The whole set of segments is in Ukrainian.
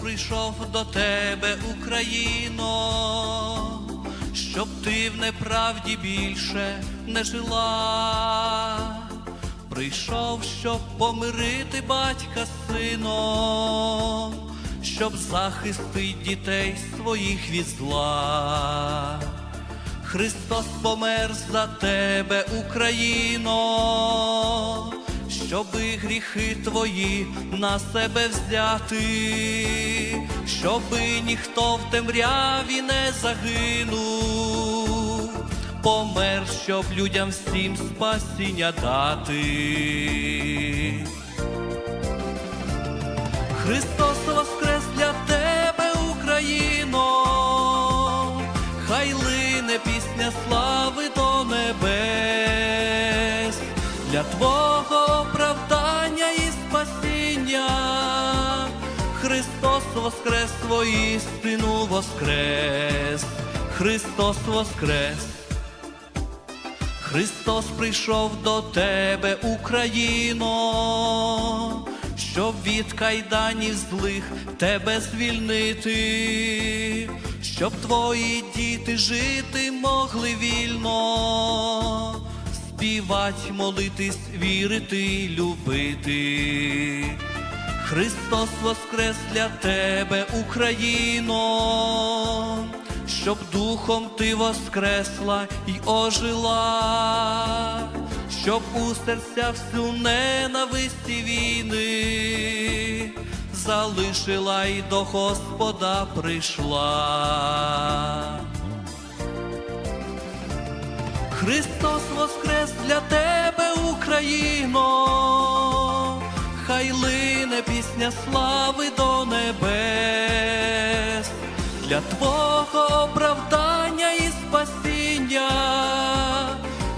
прийшов до тебе, Україно, щоб ти в неправді більше не жила. Прийшов, щоб помирити батька сином, щоб захистить дітей своїх від зла. Христос помер за тебе, Україно, щоби гріхи твої на себе взяти, щоби ніхто в темряві не загинув, помер, щоб людям всім спасіння дати. Христос воскрес для тебе, Україно, хай лине пісня слави до небес, для Твого воскрес, воістину воскрес, Христос воскрес. Христос прийшов до тебе, Україно, щоб від кайданів злих тебе звільнити, щоб твої діти жити могли вільно, співать, молитись, вірити, любити. Христос воскрес для тебе, Україно, щоб духом ти воскресла й ожила, щоб у серцях всю ненависті війни залишила й до Господа прийшла. Христос воскрес для тебе, Україно, хай лине пісня слави до небес, для Твого оправдання і спасіння.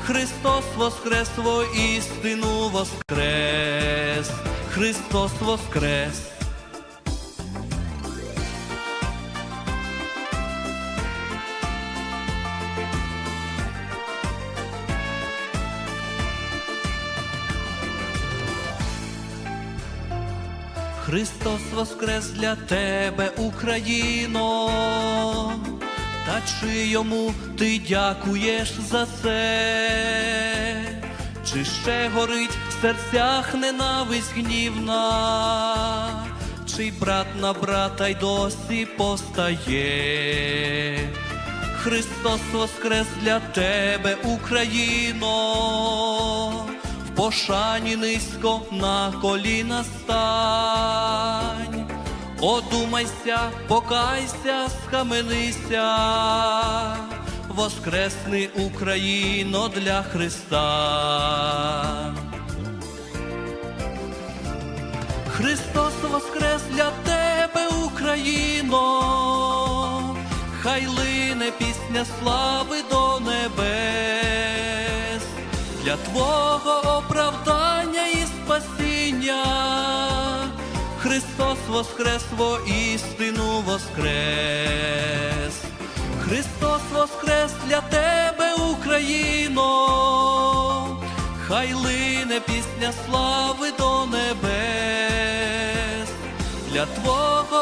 Христос воскрес, воістину воскрес, Христос воскрес. Христос воскрес для тебе, Україно, та чи йому ти дякуєш за це? Чи ще горить в серцях ненависть гнівна? Чи брат на брата й досі постає? Христос воскрес для тебе, Україно, пошані низько на коліна стань, одумайся, покайся, схаменися, воскресни Україно для Христа. Христос воскрес для тебе, Україно, хай лине пісня слави до небес, для Твого оправдання і спасіння. Христос воскрес, воістину воскрес. Христос воскрес для тебе, Україно, хай лине пісня слави до небес, для Твого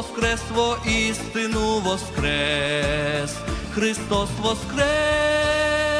воскрес, воістину воскрес, Христос воскрес.